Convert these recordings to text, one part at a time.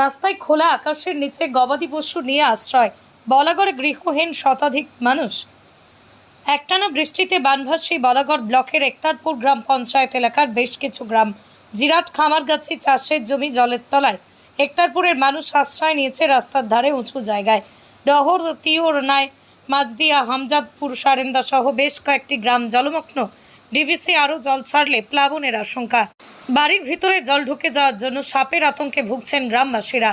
রাস্তায় খোলা আকাশের নিচে গবাদি পশু নিয়ে আশ্রয়। বলাগড়ে গৃহহীন শতাধিক মানুষ। একটানা বৃষ্টিতে বানভাসী বলাগড় ব্লকের একতারপুর গ্রাম পঞ্চায়েত এলাকার বেশ কিছু গ্রাম। জিরাট খামারগাছি চাষের জমি জলের তলায়। একতারপুরের মানুষ আশ্রয় নিয়েছে রাস্তার ধারে উঁচু জায়গায়। ডহর তিওরনায় মাঝদিয়া হামজাদপুর সারেন্দা সহ বেশ কয়েকটি গ্রাম জলমগ্ন। ডিভিসি আরও জল ছাড়লে প্লাবনের আশঙ্কা। বাড়ির ভিতরে জল ঢুকে যাওয়ার জন্য সাপের আতঙ্কে ভুগছেন গ্রামবাসীরা।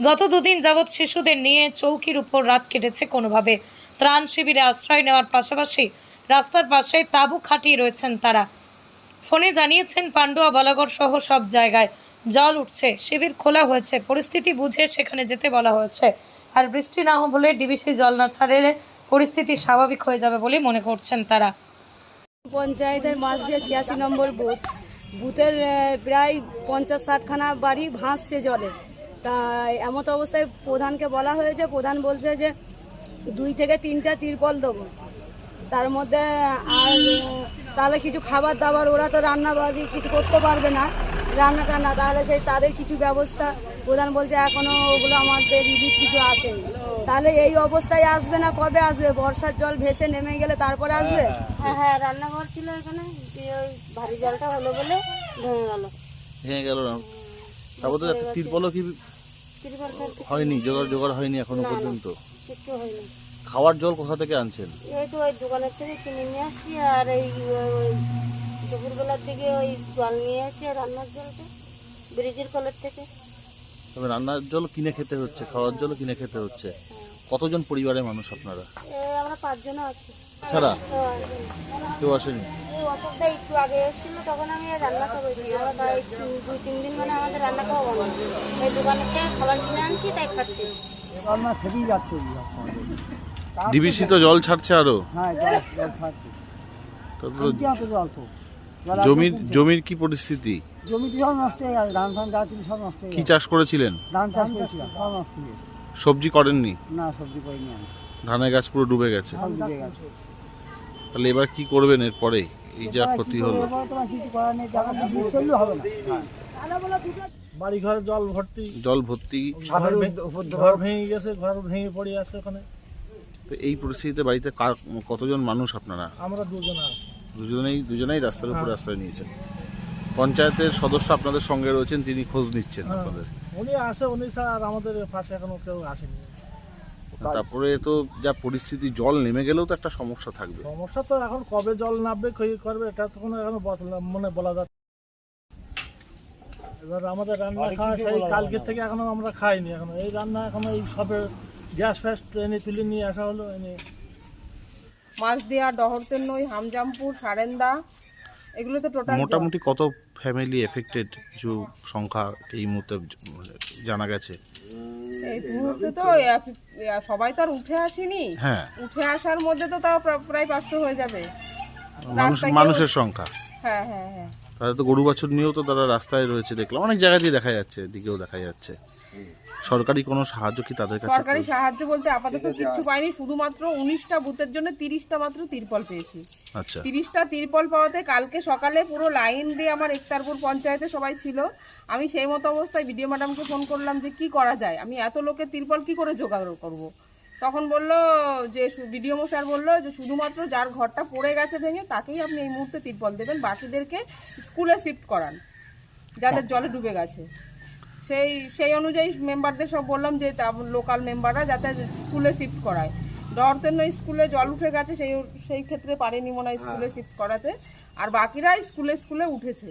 গত দুদিন যাবৎ শিশুদের নিয়ে চৌকির উপর রাত কেটেছে কোনোভাবে। ত্রাণ শিবিরে আশ্রয় নেওয়ার পাশাপাশি রাস্তার পাশে তাঁবু খাটিয়ে রয়েছেন তারা। ফোনে জানিয়েছেন, পান্ডুয়া, বলাগড় সহ সব জায়গায় জল উঠছে। শিবির খোলা হয়েছে। পরিস্থিতি বুঝে সেখানে যেতে বলা হয়েছে। আর বৃষ্টি না হলে ডিবিসি জল না ছাড়লে পরিস্থিতি স্বাভাবিক হয়ে যাবে বলে মনে করছেন তারা। পঞ্চায়েতের মাঝ দিয়ে ছিয়াশি নম্বর বুথ। বুথের প্রায় পঞ্চাশ ষাটখানা বাড়ি ভাসছে জলে। তা এমত অবস্থায় প্রধানকে বলা হয়েছে, প্রধান বলছে যে দুই থেকে তিনটা তিরপল দেবো। তার মধ্যে আর তাহলে কিছু খাবার দাবার, ওরা তো রান্না বাড়ি কিছু করতে পারবে না, রান্না টান্না, তাহলে সেই তাদের কিছু ব্যবস্থা, প্রধান বলছে এখনও ওগুলো আমাদের রিলিফ কিছু আসেনি। তাহলে এই অবস্থায় আসবে না? কবে আসবে? বর্ষার জল ভেসে নেমে গেলে তারপরে আসবে? হ্যাঁ হ্যাঁ। রান্নাঘর ছিল এখানে। দিয়ে ওই ভারী জলটা হলো বলে ভেঙে গেল। ভেঙে গেল না? তারপর তো একটা তিরপলও কি হয়নি? জোগাড় জোগাড় হয়নি এখনও পর্যন্ত? হয়নি। খাওয়ার জল কোথা থেকে আনছেন? এই তো ওই দোকানের থেকে কিনে নিয়ে আসি আর এই ওই দুপুরবেলার দিকে ওই জল নিয়ে আসি রান্নার জলটা ব্রিজের কলের থেকে। তবে রান্নার জল কিনে খেতে হচ্ছে খাওয়ার জলও কিনে খেতে হচ্ছে। কতজন পরিবারের মানুষ আপনারা? আমরা পাঁচজন আছি। ছাড়া কেউ আসেনি? এই অসুখটা একটু আগে এসেছিল তখন আমি রান্না করেছি আমরা প্রায় দুই তিন দিন মানে আমাদের রান্না খাওয়া বন্ধ এই দোকানের খাবার কিনে আনছি তাই খাচ্ছি। রান্না থেকেই যাচ্ছে এই সব সময়। ডিবিসি তো জল ছাড়ছে আরও? হ্যাঁ জল জল ছাড়ছে। জল জল জমির জমির কি পরিস্থিতি? জমি তো সব নষ্ট হয়ে গেছে ধান ফান যা ছিল সব নষ্ট হয়ে কি গেছে চাষ করেছিলেন? ধান চাষ করেছিলাম সব নষ্ট হয়ে গেছে সবজি করেননি? না সবজি করিনি আমি। ধানের গাছ পুরো ডুবে গেছে। সব ডুবে গেছে। তাহলে এবার কি করবেন এরপরে? এই যা ক্ষতি হলো। করব? তোমার কিছু করার নেই টাকা দিয়ে চললেও হবে না। বাড়ি ঘরে জল ভর্তি। জল ভর্তি। ঘর ভেঙে গেছে ঘর ভেঙে পড়ে আছে ওখানে। তো এই পরিস্থিতিতে বাড়িতে কার- কতজন মানুষ আপনারা? আমরা দুজন আছি। দুজনেই দুজনেই রাস্তার উপরে আশ্রয় নিয়েছেন। পঞ্চায়েতের সদস্য আপনাদের সঙ্গে রয়েছেন তিনি খোঁজ নিচ্ছেন হ্যাঁ। আপনাদের। উনি আসে উনি ছাড়া আর আমাদের পাশে এখনও কেউ আসেনি। তারপরে তো যা পরিস্থিতি জল নেমে গেলেও তো একটা সমস্যা থাকবে। সমস্যা তো এখন কবে জল নামবে কি করবে এটা তো কোনো এখনও বসলাম মনে বলা যাচ্ছে না। এবার আমাদের রান্না খাওয়া সেই কালকে থেকে এখনও আমরা খাইনি এখনও। এই রান্না এখনও এই সবে গ্যাস ফ্যাস এনে তুলে নিয়ে আসা হলো এনে মাছদিয়া ডহরতের নই হামজামপুর সারেন্দা এগুলো তো টোটাল মোটামুটি কত ফ্যামিলি এফেক্টেড কিছু সংখ্যা এই মুহূর্তে জানা গেছে? এই মুহূর্তে তো সবাই তো আর উঠে আসেনি। হ্যাঁ। উঠে আসার মধ্যে তো তাও প্রায় পাঁচশো হয়ে যাবে। মানুষের সংখ্যা। হ্যাঁ হ্যাঁ হ্যাঁ। তাদের তো গরু বাছুর নিয়েও তো তারা রাস্তায় রয়েছে দেখলাম। অনেক জায়গাতেই দেখা যাচ্ছে দিকেও দেখা যাচ্ছে। সরকারি কোনো সাহায্য কি তাদের কাছে সরকারি সাহায্য বলতে আপাতত কিচ্ছু পাইনি শুধুমাত্র উনিশটা বুথের জন্য তিরিশটা মাত্র তিরপল পেয়েছি। আচ্ছা। তিরিশটা তিরপল পাওয়াতে কালকে সকালে পুরো লাইন দিয়ে আমার একতারপুর পঞ্চায়েতে সবাই ছিল। আমি সেই মতো অবস্থায় বিডিও ম্যাডামকে ফোন করলাম যে কি করা যায়? আমি এত লোকের তিরপল কি করে জোগাড় করব। তখন বলল যে বিডিও স্যার বলল যে শুধুমাত্র যার ঘরটা পড়ে গেছে ভেঙে তাকেই আপনি এই মুহূর্তে তিরপল দেবেন। বাকিদেরকে স্কুলে শিফট করান যাদের জলে ডুবে গেছে। সেই সেই অনুযায়ী মেম্বারদের সব বললাম যে লোকাল মেম্বাররা যাতে স্কুলে শিফট করায়। ডরতেন স্কুলে জল উঠে গেছে সেই সেই ক্ষেত্রে পারেনি মনে হয় স্কুলে শিফট করাতে। আর বাকিরা স্কুলে স্কুলে উঠেছে।